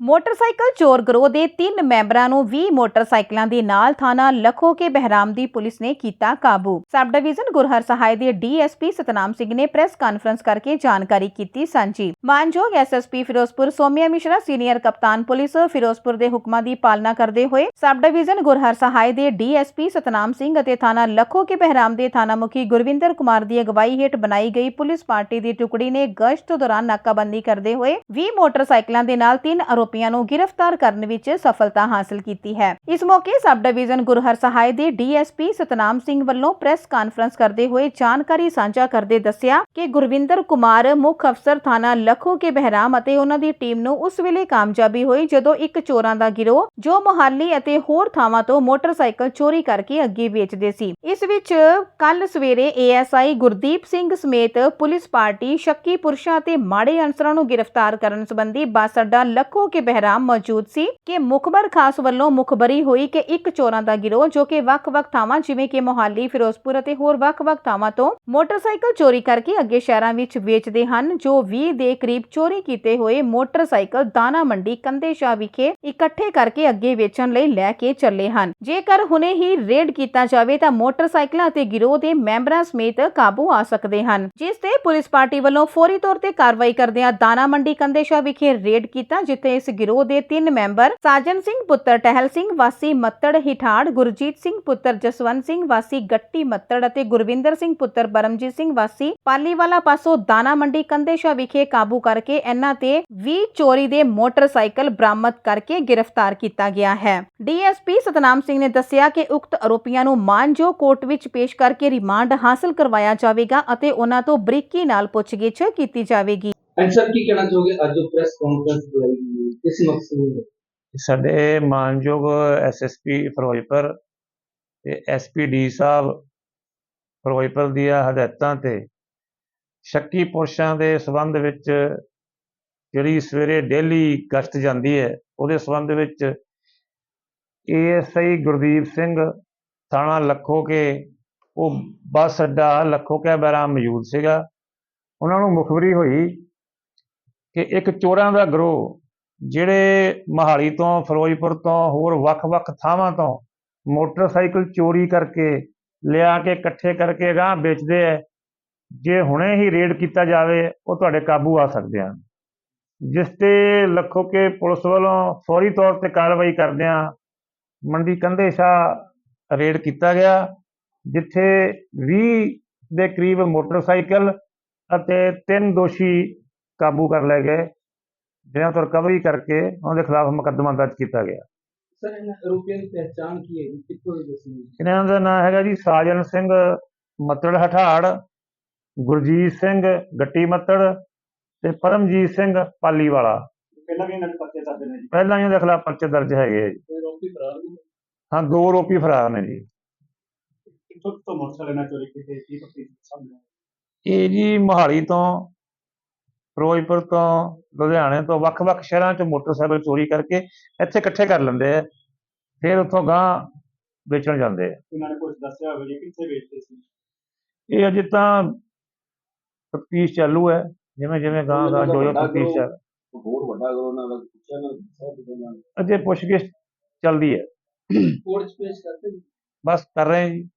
Motorcycle ਚੋਰ ਗਰੋਹ ਦੇ ਤਿੰਨ ਮੈਂਬਰਾਂ ਨੂੰ 20 ਮੋਟਰਸਾਈਕਲਾਂ ਦੇ ਨਾਲ ਥਾਣਾ ਲਖੋ ਕੇ ਬਹਿਰਾਮ ਦੀ ਪੁਲਿਸ ਨੇ ਕੀਤਾ ਕਾਬੂ। ਸਬ ਡਿਵੀਜ਼ਨ ਗੁਰਹਰ ਸਹਾਇ ਦੇ ਡੀਐਸਪੀ ਸਤਨਾਮ ਸਿੰਘ ਨੇ ਪ੍ਰੈਸ ਕਾਨਫਰੰਸ ਕਰਕੇ ਜਾਣਕਾਰੀ ਕੀਤੀ ਸਾਂਝੀ। ਮਾਨਯੋਗ ਐਸਐਸਪੀ ਫਿਰੋਜ਼ਪੁਰ ਸੋਮਿਆ ਮਿਸ਼ਰਾ, ਸੀਨੀਅਰ ਕਪਤਾਨ ਪੁਲਿਸ ਫਿਰੋਜ਼ਪੁਰ ਦੇ ਹੁਕਮਾਂ ਦੀ ਪਾਲਣਾ ਕਰਦੇ ਹੋਏ ਸਬ ਡਿਵੀਜ਼ਨ ਗੁਰਹਰ ਸਹਾਇ ਦੇ ਡੀਐਸਪੀ ਸਤਨਾਮ ਸਿੰਘ ਅਤੇ ਥਾਣਾ ਲਖੋ ਕੇ ਬਹਿਰਾਮ ਦੇ ਥਾਣਾ ਮੁਖੀ ਗੁਰਵਿੰਦਰ ਕੁਮਾਰ ਦੀ ਅਗਵਾਈ ਹੇਠ ਬਣਾਈ ਗਈ ਪੁਲਿਸ ਪਾਰਟੀ ਦੀ ਟੁਕੜੀ ਨੇ ਗਸ਼ਤ ਦੌਰਾਨ ਨਾਕਾਬੰਦੀ ਕਰਦੇ ਹੋਏ 20 ਮੋਟਰਸਾਈਕਲਾਂ ਦੇ ਨਾਲ ਤਿੰਨ ਆਰੋਪੀਆਂ ਨੂੰ ਗ੍ਰਿਫਤਾਰ ਕਰਨ ਵਿੱਚ ਸਫਲਤਾ ਹਾਸਲ ਕੀਤੀ ਹੈ। ਇਸ ਮੌਕੇ ਸਬ ਡਿਵੀਜ਼ਨ ਗੁਰਹਰ ਸਹਾਇ ਦੇ ਡੀਐਸਪੀ ਸਤਨਾਮ ਸਿੰਘ ਵੱਲੋਂ ਪ੍ਰੈਸ ਕਾਨਫਰੰਸ ਕਰਦੇ ਹੋਏ ਜਾਣਕਾਰੀ ਸਾਂਝਾ ਕਰਦੇ ਦੱਸਿਆ ਕਿ ਗੁਰਵਿੰਦਰ ਕੁਮਾਰ ਮੁੱਖ ਅਫਸਰ ਥਾਣਾ ਲਖੋ ਕੇ ਬਹਿਰਾਮ ਅਤੇ ਉਹਨਾਂ ਦੀ ਟੀਮ ਨੂੰ ਉਸ ਵੇਲੇ ਕਾਮਯਾਬੀ ਹੋਈ ਜਦੋਂ ਇੱਕ ਚੋਰਾਂ ਦਾ ਗਿਰੋਹ, ਜੋ ਮੁਹਾਲੀ ਅਤੇ ਹੋਰ ਥਾਵਾਂ ਤੋਂ ਮੋਟਰਸਾਈਕਲ ਚੋਰੀ ਕਰਕੇ ਅੱਗੇ ਵੇਚਦੇ ਸੀ। ਇਸ ਵਿੱਚ ਕੱਲ ਸਵੇਰੇ ਏਐਸਆਈ ਗੁਰਦੀਪ ਸਿੰਘ ਸਮੇਤ ਪੁਲਿਸ ਪਾਰਟੀ, ਸ਼ੱਕੀ ਪੁਰਸ਼ਾਂ ਤੇ ਮਾੜੇ ਅਨਸਰਾਂ ਨੂੰ ਗ੍ਰਿਫਤਾਰ ਕਰਨ ਸੰਬੰਧੀ ਬੱਸ ਅੱਡਾ ਲੱਖੋ ਕੇ ਬਹਿਰਾਮ ਮੌਜੂਦ ਸੀ ਕਿ ਮੁਖਬਰ ਖਾਸ ਵੱਲੋਂ ਮੁਖਬਰੀ ਹੋਈ ਕਿ ਇੱਕ ਚੋਰਾਂ ਦਾ ਗਿਰੋਹ, ਜੋ ਕਿ ਵੱਖ-ਵੱਖ ਥਾਵਾਂ, ਜਿਵੇਂ ਕਿ ਮੋਹਾਲੀ, ਫਿਰੋਜ਼ਪੁਰ ਅਤੇ ਹੋਰ ਵੱਖ-ਵੱਖ ਥਾਵਾਂ ਤੋਂ ਮੋਟਰਸਾਈਕਲ ਚੋਰੀ ਕਰਕੇ ਅੱਗੇ ਸ਼ਹਿਰਾਂ ਵਿੱਚ ਵੇਚਦੇ ਹਨ, ਜੋ 20 ਦੇ ਕਰੀਬ ਚੋਰੀ ਕੀਤੇ ਹੋਏ ਮੋਟਰਸਾਈਕਲ ਦਾਣਾ ਮੰਡੀ ਕੰਦੇ ਵਿਖੇ ਇਕੱਠੇ ਕਰਕੇ ਅੱਗੇ ਵੇਚਣ ਲਈ ਲੈ ਕੇ ਚੱਲੇ ਹਨ। ਜੇਕਰ ਹੁਣੇ ਹੀ ਰੇਡ ਕੀਤਾ ਜਾਵੇ, ਤਾਂ ਮੋਟਰਸਾਈਕਲਾਂ ਅਤੇ ਗਿਰੋਹ ਦੇ ਮੈਂਬਰਾਂ ਸਮੇਤ ਕਾਬੂ ਆ ਸਕਦੇ ਹਨ। ਜਿਸ ਤੇ ਪੁਲਿਸ ਪਾਰਟੀ ਵੱਲੋਂ ਫੌਰੀ ਤੌਰ ਤੇ ਕਾਰਵਾਈ ਕਰਦਿਆਂ ਦਾਣਾ ਮੰਡੀ ਕੰਦੇਸ਼ਾ ਵਿਖੇ ਰੇਡ ਕੀਤਾ, ਜਿੱਥੇ ਇਸ ਗਿਰੋਹ ਦੇ ਤਿੰਨ ਮੈਂਬਰ ਸਾਜਨ ਸਿੰਘ, ਪੁੱਤਰ ਟਹਿਲ ਸਿੰਘ, ਵਾਸੀ ਮੱਤੜ, ਹਿਠਾੜ, ਗੁਰਜੀਤ ਸਿੰਘ, ਪੁੱਤਰ ਜਸਵੰਤ ਸਿੰਘ, ਵਾਸੀ ਗੱਟੀ ਮੱਤੜ ਅਤੇ ਗੁਰਵਿੰਦਰ ਸਿੰਘ, ਪੁੱਤਰ ਬਰਮਜੀਤ ਸਿੰਘ, ਵਾਸੀ ਪਾਲੀਵਾਲਾ ਪਾਸੋਂ ਦਾਣਾ ਮੰਡੀ ਕੰਦੇ ਵਿਖੇ ਕਾਬੂ ਕਰਕੇ ਇਹਨਾਂ ਤੇ 20 ਚੋਰੀ ਦੇ ਮੋਟਰਸਾਈਕਲ ਬਰਾਮਦ ਕਰਕੇ ਗ੍ਰਿਫਤਾਰ ਕੀਤਾ ਗਿਆ ਹੈ। ਡੀਐਸਪੀ ਸਤਨਾਮ ਸਿੰਘ ਨੇ ਦੱਸਿਆ ਕਿ ਉਕਤ ਆਰੋਪੀਆਂ ਨੂੰ ਮਾਨਜੋ ਕੋਰਟ ਵਿੱਚ ਪੇਸ਼ ਕਰਕੇ ਰਿਮਾਂਡ ਹਾਸਲ ਕਰਵਾਇਆ ਜਾਵੇਗਾ ਅਤੇ ਉਹਨਾਂ ਤੋਂ ਬਰੀਕੀ ਨਾਲ ਪੁੱਛਗਿੱਛ ਕੀਤੀ ਜਾਵੇਗੀ। ਐਂਡ ਕੀ ਕਹਿਣਾ ਚਾਹੋਗੇ? ਅੱਜ ਜੋ ਪ੍ਰੈਸ ਕਾਨਫਰੰਸ ਬੁਲਾਈ ਕਿਸ ਮਕਸਦ ਲਈ ਹੈ? ਸਾਡੇ ਮਾਨਯੋਗ ਐਸਐਸਪੀ ਫਿਰੋਜ਼ਪੁਰ ਤੇ ਐਸਪੀਡੀ ਸਾਹਿਬ ਫਿਰੋਜ਼ਪੁਰ ਦੀਆਂ ਹਦਾਇਤਾਂ ਤੇ ਸ਼ੱਕੀ ਪੁਰਸ਼ਾਂ ਦੇ ਸਬੰਧ ਵਿੱਚ ਜਿਹੜੀ ਸਵੇਰੇ ਡੇਲੀ ਗਸ਼ਤ ਜਾਂਦੀ ਹੈ, ਉਹਦੇ ਸਬੰਧ ਵਿੱਚ ਏਐਸਆਈ ਗੁਰਦੀਪ ਸਿੰਘ ਥਾਣਾ ਲੱਖੋ ਕੇ ਉਹ ਬੱਸ ਅੱਡਾ ਲੱਖੋ ਕੇ ਮੌਜੂਦ ਸੀਗਾ ਉਹਨਾਂ ਨੂੰ ਮੁਖਬਰੀ ਹੋਈ ਕਿ ਇੱਕ ਚੋਰਾਂ ਦਾ ਗਰੋਹ ਜਿਹੜੇ ਮਹਾਲੀ ਤੋਂ, ਫਿਰੋਜ਼ਪੁਰ ਤੋਂ, ਹੋਰ ਵੱਖ-ਵੱਖ ਥਾਵਾਂ ਤੋਂ ਮੋਟਰਸਾਈਕਲ ਚੋਰੀ ਕਰਕੇ ਲਿਆ ਕੇ, ਇਕੱਠੇ ਕਰਕੇ ਗਾਂ ਵੇਚਦੇ ਐ, ਜੇ ਹੁਣੇ ਹੀ ਰੇਡ ਕੀਤਾ ਜਾਵੇ, ਉਹ ਤੁਹਾਡੇ ਕਾਬੂ ਆ ਸਕਦੇ ਹਨ। ਜਿਸ ਤੇ ਲੱਖੋ ਕੇ ਪੁਲਿਸ ਵੱਲੋਂ ਫੌਰੀ ਤੌਰ ਤੇ ਕਾਰਵਾਈ ਕਰਦਿਆਂ ਮੰਡੀ ਕੰਦੇ ਰੇਡ ਕੀਤਾ ਗਿਆ, ਜਿੱਥੇ 20 ਦੇ ਕਰੀਬ ਮੋਟਰਸਾਈਕਲ ਅਤੇ ਤਿੰਨ ਦੋਸ਼ੀ ਕਾਬੂ ਕਰ ਲਏ ਗਏ। ਜਿਹਨਾਂ ਤੋਂ ਰਿਕਵਰੀ ਕਰਕੇ ਉਹਨਾਂ ਦੇ ਖਿਲਾਫ ਮੁਕੱਦਮਾ ਦਰਜ ਕੀਤਾ ਗਿਆ। ਸਰ ਇਹਨਾਂ ਆਰੋਪੀਆਂ ਦੀ ਪਹਿਚਾਣ ਕੀ ਹੈ ਜੀ? ਕਿੱਥੋਂ ਦੀ ਦੱਸਣੀ ਹੈ? ਇਹਨਾਂ ਦਾ ਨਾਮ ਹੈਗਾ ਜੀ ਸਾਜਨ ਸਿੰਘ ਮੱਤੜ ਹਠਾੜ ਗੁਰਜੀਤ ਸਿੰਘ ਗੱਟੀ ਮੱਤੜ ਤੇ ਪਰਮਜੀਤ ਸਿੰਘ ਪਾਲੀਵਾਲਾ। ਪਹਿਲਾਂ ਵੀ ਇਹਨਾਂ ਦੇ ਪਰਚੇ ਦਰਜ ਨੇ ਜੀ? ਪਹਿਲਾਂ ਇਹਨਾਂ ਦੇ ਖਿਲਾਫ ਪਰਚੇ ਦਰਜ ਹੈਗੇ ਆ ਜੀ। ਕੋਈ ਆਰੋਪੀ ਫਰਾਰ ਵੀ ਹੈ? ਹਾਂ ਦੋ ਰੋਪੀ ਫਰਾਰ ਨੇ ਜੀ। ਕਿੱਥੋਂ ਕਿੱਥੋਂ ਮੋਟਰਸਾਈਕਲ ਨਾਲ ਚੋਰੀ ਕੀਤੇ ਕੀ ਪਤੀ ਸਾਹਮਣੇ ਇਹ ਜੀ ਮੋਹਾਲੀ ਤੋਂ ਫਿਰੋਜ਼ਪੁਰ ਤੋਂ ਲੁਧਿਆਣੇ ਤੋਂ ਵੱਖ-ਵੱਖ ਸ਼ਹਿਰਾਂ 'ਚ ਮੋਟਰਸਾਈਕਲ ਚੋਰੀ ਕਰਕੇ ਇੱਥੇ ਇਕੱਠੇ ਕਰ ਲੈਂਦੇ ਆ ਫਿਰ ਉੱਥੋਂ ਗਾਂ ਵੇਚਣ ਜਾਂਦੇ ਆ। ਇਹਨਾਂ ਨੇ ਕੁਝ ਦੱਸਿਆ ਹੋਵੇ ਜੀ ਕਿੱਥੇ ਵੇਚਦੇ ਸੀ? ਇਹ ਅਜੇ ਤਾਂ ਤਫਤੀਸ਼ ਚਾਲੂ ਹੈ ਜਿਵੇਂ ਜਿਵੇਂ ਗਾਂ ਗਾਂ ਜੋ ਜੋ ਤਫਤੀਸ਼ ਚੱਲ ਹੋਰ ਵੱਡਾ ਕਰੋ ਉਹਨਾਂ ਦਾ ਪੁੱਛਿਆ ਨਾ ਨਾਲ। ਅਜੇ ਪੁੱਛਗਿੱਛ ਚੱਲਦੀ ਹੈ। ਕੋਰਟ ਚ ਪੇਸ਼ ਕਰਦੇ ਜੀ। ਬਸ ਕਰ ਰਹੇ ਹਾਂ ਜੀ।